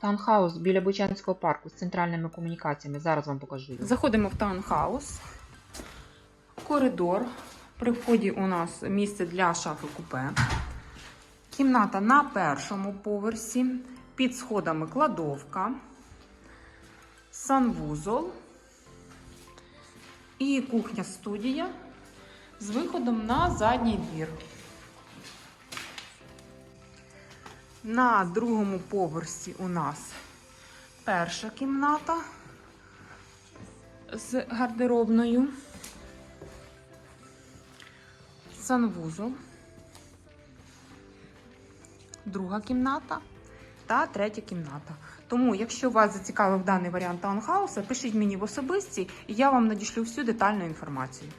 Таунхаус біля Бучанського парку з центральними комунікаціями. Зараз вам покажу. Заходимо в таунхаус. Коридор. При вході у нас місце для шафи купе. Кімната на першому поверсі. Під сходами кладовка. Санвузол. І кухня-студія з виходом на задній двір. На другому поверсі у нас перша кімната з гардеробною, санвузол, друга кімната та третя кімната. Тому, якщо вас зацікавив даний варіант таунхауса, пишіть мені в особисті, і я вам надішлю всю детальну інформацію.